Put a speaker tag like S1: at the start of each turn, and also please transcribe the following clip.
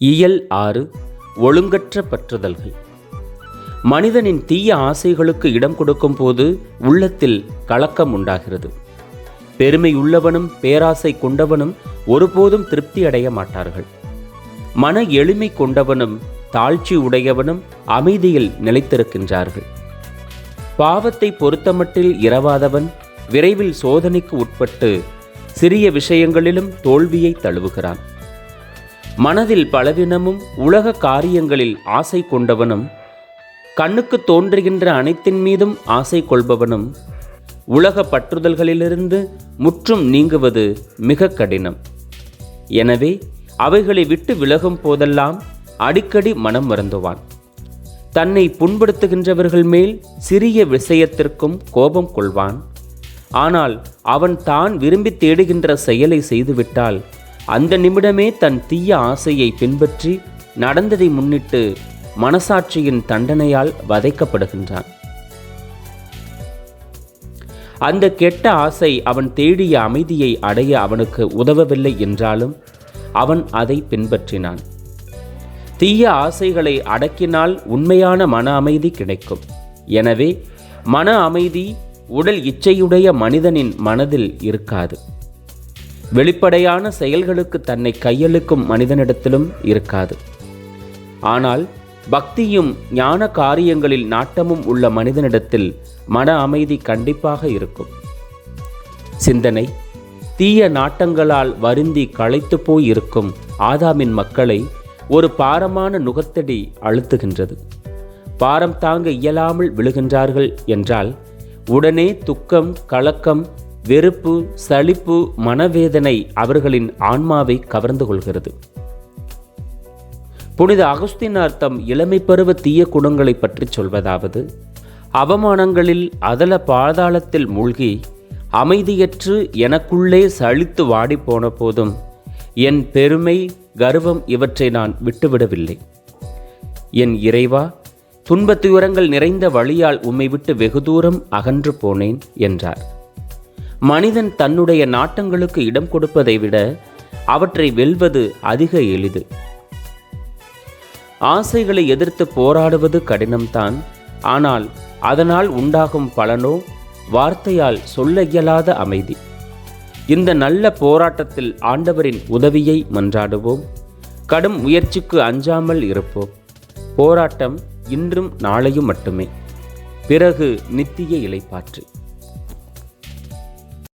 S1: இயல் ஆறு ஒழுங்கற்ற பற்றுதல்கள். மனிதனின் தீய ஆசைகளுக்கு இடம் கொடுக்கும் போது உள்ளத்தில் கலக்கம் உண்டாகிறது. பெருமை உள்ளவனும் பேராசை கொண்டவனும் ஒருபோதும் திருப்தி அடைய மாட்டார்கள். மன எளிமை கொண்டவனும் தாழ்ச்சி உடையவனும் அமைதியில் நிலைத்திருக்கின்றார்கள். பாவத்தை பொறுத்தமட்டில் இரவாதவன் விரைவில் சோதனைக்கு உட்பட்டு சிறிய விஷயங்களிலும் தோல்வியை தழுவுகிறான். மனதில் பலவினமும் உலக காரியங்களில் ஆசை கொண்டவனும் கண்ணுக்கு தோன்றுகின்ற அனைத்தின் மீதும் ஆசை கொள்பவனும் உலக பற்றுதல்களிலிருந்து முற்றும் நீங்குவது மிக கடினம். எனவே அவைகளை விட்டு விலகும் போதெல்லாம் அடிக்கடி மனம் மறந்துவான் தன்னை புண்படுத்துகின்றவர்கள் மேல் சிறிய விஷயத்திற்கும் கோபம் கொள்வான். ஆனால் அவன் தான் விரும்பி தேடுகின்ற செயலை செய்துவிட்டால் அந்த நிமிடமே தன் தீய ஆசையை பின்பற்றி நடந்ததை முன்னிட்டு மனசாட்சியின் தண்டனையால் வதைக்கப்படுகின்றான். அந்த கெட்ட ஆசை அவன் தேடிய அமைதியை அடைய அவனுக்கு உதவவில்லை என்றாலும் அவன் அதை பின்பற்றினான். தீய ஆசைகளை அடக்கினால் உண்மையான மன அமைதி கிடைக்கும். எனவே மன அமைதி உடல் இச்சையுடைய மனிதனின் மனதில் இருக்காது. வெளிப்படையான செயல்களுக்கு தன்னை கையளிக்கும் மனிதனிடத்திலும் இருக்காது. ஆனால் பக்தியும் ஞான காரியங்களில் நாட்டமும் உள்ள மனிதனிடத்தில் மன அமைதி கண்டிப்பாக இருக்கும். சிந்தனை தீய நாட்டங்களால் வருந்தி களைத்து போய் இருக்கும் ஆதாமின் மக்களை ஒரு பாரமான நுகத்தடி அழுத்துகின்றது. பாரம் தாங்க இயலாமல் விழுகின்றார்கள் என்றால் உடனே துக்கம் கலக்கம் வெறுப்பு சலிப்பு மனவேதனை அவர்களின் ஆன்மாவை கவர்ந்து கொள்கிறது. புனித அகஸ்தினார் தம் இளமை பருவ தீய குணங்களை பற்றி சொல்வதாவது அவமானங்களில் அதல பாதாளத்தில் மூழ்கி அமைதியற்று எனக்குள்ளே சலித்து வாடி போன போதும் என் பெருமை கர்வம் இவற்றை நான் விட்டுவிடவில்லை. என் இறைவா துன்பத்துயரங்கள் நிறைந்த வழியால் உம்மை விட்டு வெகு தூரம் அகன்று போனேன் என்றார். மனிதன் தன்னுடைய நாட்டங்களுக்கு இடம் கொடுப்பதை விட அவற்றை வெல்வது அதிக எளிது. ஆசைகளை எதிர்த்து போராடுவது கடினம்தான். ஆனால் அதனால் உண்டாகும் பலனோ வார்த்தையால் சொல்ல இயலாத அமைதி. இந்த நல்ல போராட்டத்தில் ஆண்டவரின் உதவியை மன்றாடுவோம். கடும் முயற்சிக்கு அஞ்சாமல் இருப்போம். போராட்டம் இன்றும் நாளையும் மட்டுமே. பிறகு நித்திய இலைப்பாற்று.